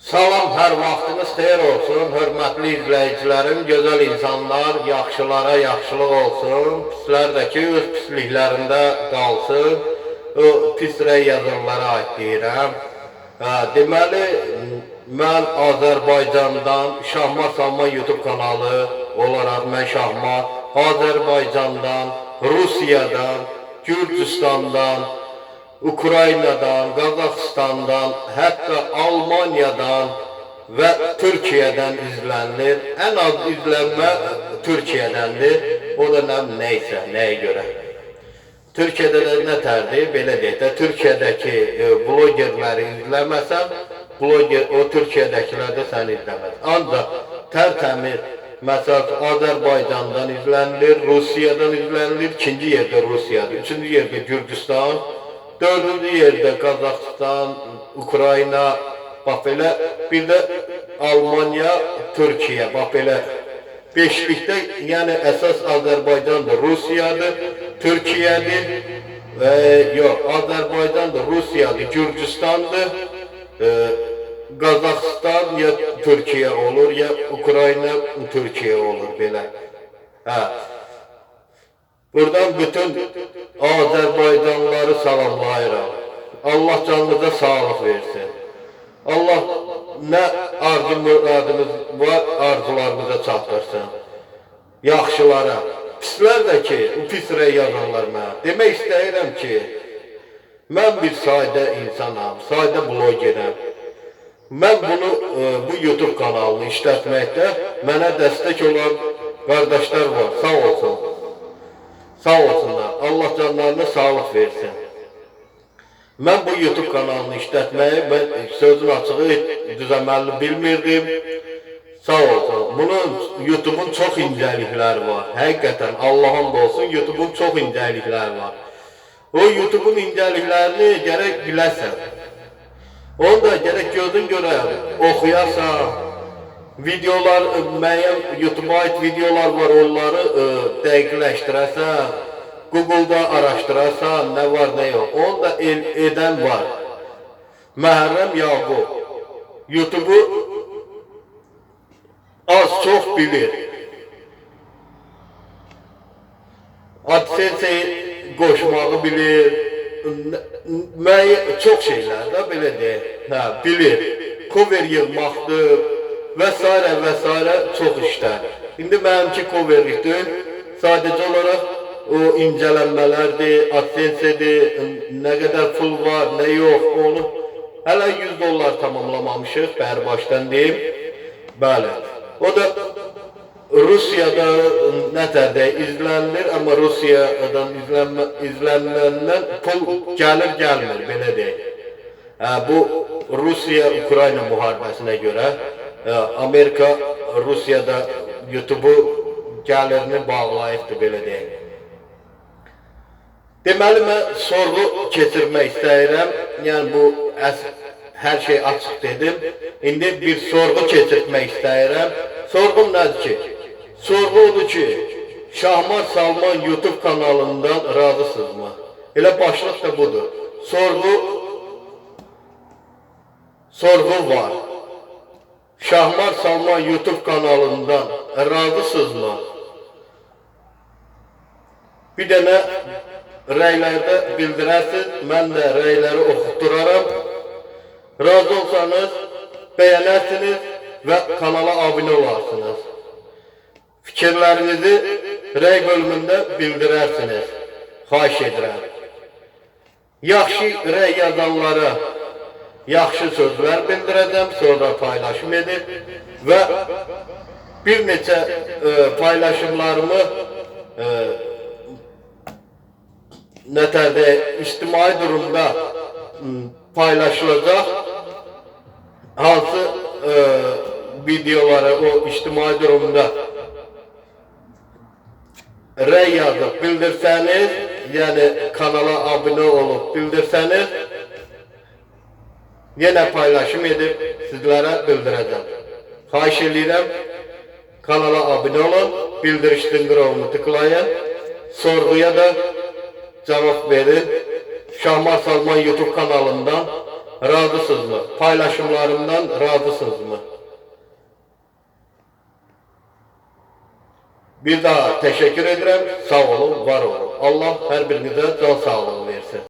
Salam, hər vaxtınız xeyir olsun, hörmətli izləyicilərim, gözəl insanlar, yaxşılara yaxşılıq olsun, pislər də ki, öz pisliklərində qalsın, o pis rəy yazanlara aid deyirəm. Deməli, mən Azərbaycandan, Şahmar Salman YouTube kanalı olaraq mən Şahmar, Azərbaycandan, Rusiyadan, Gürcüstandan, Ukraynadan, Qazaxıstandan, hətta Almaniyadan və Türkiyədən izlənilir. Ən az izlənmə Türkiyədəndir. O da nə, nəysə, nəyə görə. Türkiyədə də nə tərdir? Belə deyək də, Türkiyədəki e, bloger, o Türkiyədəkilər də səni izləməz. Ancaq tərtəmiz, məsələn, Azərbaycandan izlənilir, Rusiyadan izlənilir, ikinci yerdə Rusiyadır, üçüncü yerdə Gürcüstan, dördüncü yerdə Qazaxıstan, Ukrayna, belə, bir də Almaniya, Türkiyə, bax belə. Beşlikdə, yəni əsas Azərbaycandır, Rusiyadır, Türkiyədir, e, yox, Azərbaycandır, Rusiyadır, Gürcüstandır, e, Qazaxıstan ya Türkiyə olur, ya Ukrayna, Türkiyə olur belə. Hə. Buradan bütün Azərbaycanlıları salamlayıram. Allah canınıza sağlıq versin. Allah nə arzu muradınız var, arzularınıza çatdırsın. Yaxşılara. Pislər də ki, o pis yazanlar mənə. Demək istəyirəm ki, mən bir sadə insanam, sadə blogerəm. Mən bunu, e, bu YouTube kanalını işlətməkdə mənə dəstək olan qardaşlar var. Sağ olsun. Sağ olsunlar. Allah canlarına sağlıq versin. Mən bu YouTube kanalını işlətməyi, mən sözün açığı düzəməlli bilmirdim. Sağ olsun. Bunun YouTube'un çox incəlikləri var. Həqiqətən Allah'ın olsun YouTube'un çox incəlikləri var. O YouTube'un incəliklərini gərək biləsən. Onu da gərək gözün görə oxuyasan. Videolar, e, müəyyən YouTube-a videolar var, onları e, dəqiqləşdirəsən. Google-da nə var, nə yox. Onu da el, edən var. Məhərrəm Yaqub. YouTube-u az çox bilir. AdSense qoşmağı bilir. Müəyyən çox şeylər də belə deyək. Hə, bilir. Cover yığmaqdır və s. çox işlər. İndi mənimki coverlikdir. Sadəcə olaraq o incələnmələrdir, AdSense-dir, nə qədər pul var, nə yox, onu hələ 100 dollar tamamlamamışıq, bəri başdan deyim. Bəli. O da Rusiyada nətərdə izlənilir, amma Rusiyadan izlənmə, izlənməndən pul gəlir, gəlmir, belə deyək. Hə, bu Rusiya-Ukrayna müharibəsinə görə Amerika Rusiyada YouTube-u gəlirini bağlayıbdır, belə deyək. Deməli, mən sorğu keçirmək istəyirəm. Yəni, bu əs hər şey açıq dedim. İndi bir sorğu keçirmək istəyirəm. Sorğum nədir ki? Sorğu odur ki, Şahmar Salman YouTube kanalından razısınızmı? Elə başlıq da budur. Sorğu sorğu var. Şahmar Salman YouTube kanalından razısınızmı? Bir dənə rəylərdə bildirəsiniz, mən də rəyləri oxutduraram. Razı olsanız bəyənərsiniz və kanala abunə olarsınız. Fikirlərinizi rəy bölümündə bildirərsiniz. Xahiş edirəm. Yaxşı rəy yazanlara yaxşı sözlər bildirəcəm, sonra paylaşım edib və bir neçə e, paylaşımlarımı e, nətərdə ictimai durumda paylaşılacaq. Hansı e, videoları o ictimai durumda rəy yazıb bildirsəniz, yəni kanala abunə olub bildirsəniz, yenə paylaşım edib sizlərə bildirəcəm. Xahiş edirəm, kanala abunə olun, bildiriş dıngırovunu tıklayın, sorğuya da cavab verin. Şahmar Salman YouTube kanalından Razısınızmı? Paylaşımlarımdan razısınızmı? Bir daha teşekkür ederim. Sağ olun, var olun. Allah her birinize can sağlığı